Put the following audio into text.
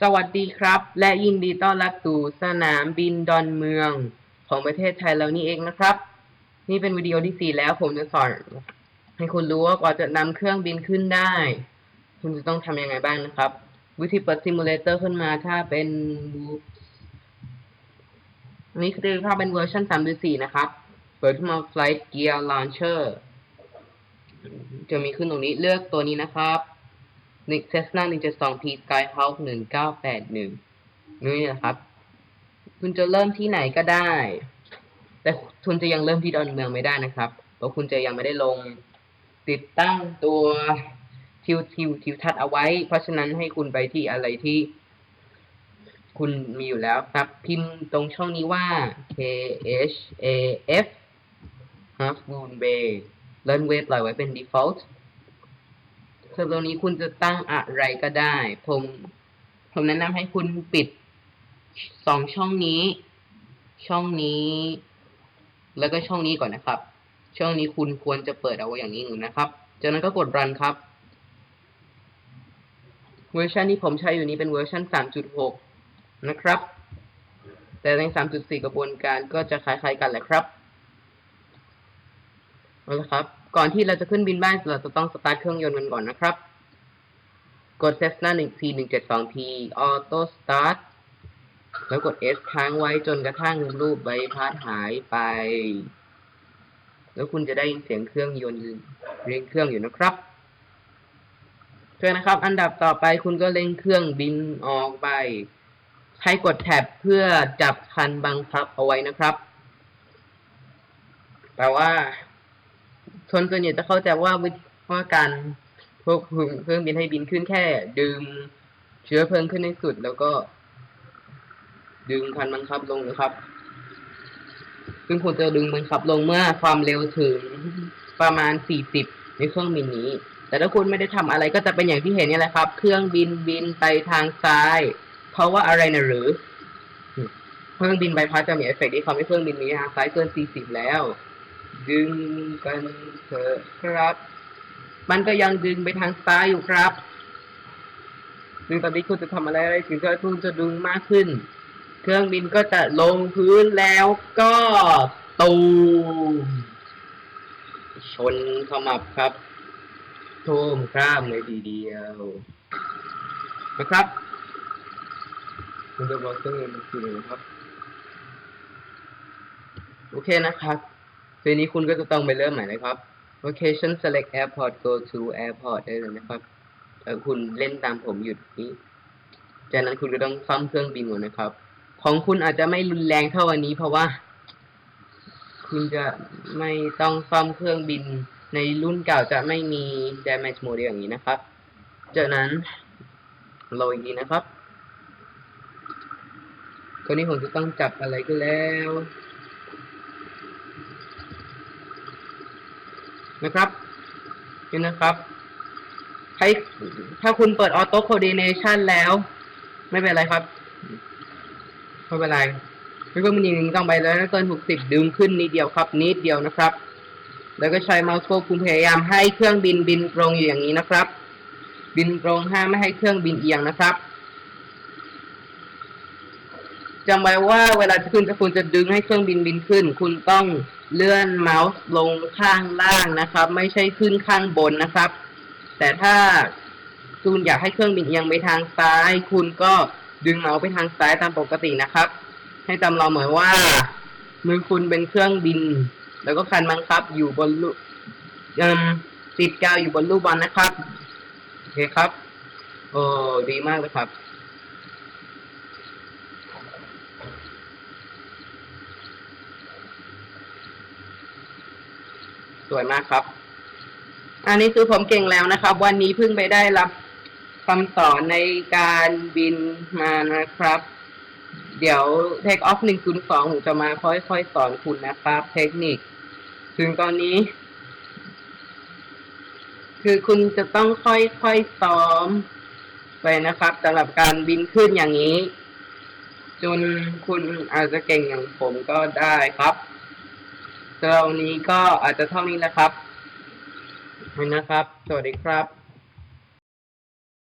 สวัสดีครับ และยินดีต้อนรับสู่สนามบินดอนเมืองของประเทศไทยเรานี่เองนะครับ นี่เป็นวิดีโอที่สี่แล้วผมจะสอนให้คุณรู้ว่ากว่าจะนำเครื่องบินขึ้นได้ คุณจะต้องทำยังไงบ้างนะครับ วิธีเปิดซิมูเลเตอร์ขึ้นมาถ้าเป็นนนี้คือถ้าเป็นเวอร์ชัน3.4นะครับ เปิดขึ้นมา Flight Gear Launcher จะมีขึ้นตรงนี้เลือกตัวนี้นะครับ นิกเซสนา172 P Skyhawk 1981นี่นะครับ คุณจะเริ่มที่ไหนก็ได้ แต่คุณจะยังเริ่มที่ดอนเมืองไม่ได้นะครับ เพราะคุณจะยังไม่ได้ลงติดตั้งตัวทิวทิวทิวทัศน์เอาไว้ เพราะฉะนั้นให้คุณไปที่อะไรที่ คุณมีอยู่แล้วครับ พิมพ์ตรงช่องนี้ว่า K H A F Half Moon Bay Runway ปล่อยไว้เป็น default ส่วนตรงนี้คุณจะตั้งอะไรก็ได้ ผม ผมแนะนำให้คุณปิดสองช่องนี้ ช่องนี้ แล้วก็ช่องนี้ก่อนนะครับ ช่องนี้คุณควรจะเปิดเอาไว้อย่างนี้อยู่นะครับ จากนั้นก็กด run ครับเวอร์ชันที่ผมใช้อยู่นี้เป็นเวอร์ชัน3.6 นะครับ แต่ใน 3.4 กระบวนการก็จะคล้ายๆกันแหละครับ เอาละครับ ก่อนที่เราจะขึ้นบินบ้านเราจะต้องสตาร์ทเครื่องยนต์กันก่อนนะครับ กด Cessna 1 P 172 P Auto Start แล้วกด S ค้างไว้จนกระทั่งรูปใบพัดหายไป แล้วคุณจะได้ยินเสียงเครื่องยนต์เร่งเครื่องอยู่นะครับเพื่อนะครับ อันดับต่อไปคุณก็เร่งเครื่องบินออกไป ให้กดแท็บเพื่อจับคันบังคับเอาไว้นะครับ แต่ว่า คนส่วนใหญ่จะเข้าใจว่าวิธีว่าการควบคุมเครื่องบินให้บินขึ้นแค่ ดึงเชื้อเพลิงขึ้นให้สุด แล้วก็ ดึงคันบังคับลงนะครับ ซึ่งคุณจะดึงบังคับลงเมื่อความเร็วถึงประมาณ 40 ในเครื่องบินนี้ แต่ถ้าคุณไม่ได้ทำอะไรก็จะเป็นอย่างที่เห็นนี่แหละครับ เครื่องบินบินไปทางซ้าย เพราะว่าอะไรนะหรือ เครื่องบินใบพัดจะมีเอฟเฟกต์ที่ทำให้เครื่องบินนี้ทางซ้ายเกิน 40 แล้ว ดึงกันเถอะครับ มันก็ยังดึงไปทางซ้ายอยู่ครับ ซึ่งตอนนี้คุณจะทำอะไรอะไรถึงจะคุณจะดึงมากขึ้น เครื่องบินก็จะลงพื้นแล้วก็ตูมชนขมับครับโทมข้ามเลยทีเดียวนะครับคุณจะบอกเครื่องบินมันคืออะไรครับ โอเคนะครับ ทีนี้คุณก็จะต้องไปเริ่มใหม่นะครับ location select airport go to airport ได้เลยนะครับคุณเล่นตามผมหยุดนี้ จากนั้นคุณก็ต้องซ่อมเครื่องบินก่อนนะครับ ของคุณอาจจะไม่รุนแรงเท่าวันนี้ เพราะว่า คุณจะไม่ต้องซ่อมเครื่องบิน ในรุ่นเก่าจะไม่มี damage mode อย่างนี้นะครับ จากนั้นโหลดอีกทีนะครับตอนนี้ผมจะต้องจับอะไรก็แล้ว นะครับ นี่นะครับให้ถ้าคุณเปิด Auto Coordination แล้ว ไม่เป็นไรครับ ไม่เป็นไรไม่ก็มันยังต้องไปแล้วนะเกินหกสิบดึงขึ้นนิดเดียวครับ นิดเดียวนะครับ แล้วก็ใช้เมาส์ควบคุมพยายามให้เครื่องบินบินตรงอยู่อย่างนี้นะครับ บินตรงห้ามไม่ให้เครื่องบินเอียงนะครับจำไว้ว่าเวลาคุณจะคุณจะดึงให้เครื่องบินบินขึ้น คุณต้อง เลื่อนเมาส์ลงข้างล่างนะครับ ไม่ใช่ขึ้นข้างบนนะครับ แต่ถ้าคุณอยากให้เครื่องบินเอียงไปทางซ้าย คุณก็ดึงเมาส์ไปทางซ้ายตามปกตินะครับ ให้จำเราเหมือนว่า มือคุณเป็นเครื่องบิน แล้วก็คันบังคับอยู่บนลูกอืมติดกาวอยู่บนลูกบอลนะครับ โอเคครับ โอ้ดีมากเลยครับ สวยมากครับ อันนี้คือผมเก่งแล้วนะครับ วันนี้เพิ่งไปได้รับคำสอนในการบินมานะครับ เดี๋ยว Take Off 102ผมจะมาค่อยๆสอนคุณนะครับ เทคนิค ถึงตอนนี้ คือคุณจะต้องค่อยๆซ้อมไปนะครับสำหรับการบินขึ้นอย่างนี้ จนคุณอาจจะเก่งอย่างผมก็ได้ครับำหรับวันนี้ก็อาจจะเท่านี้แหละครับนะครับ สวัสดีครับ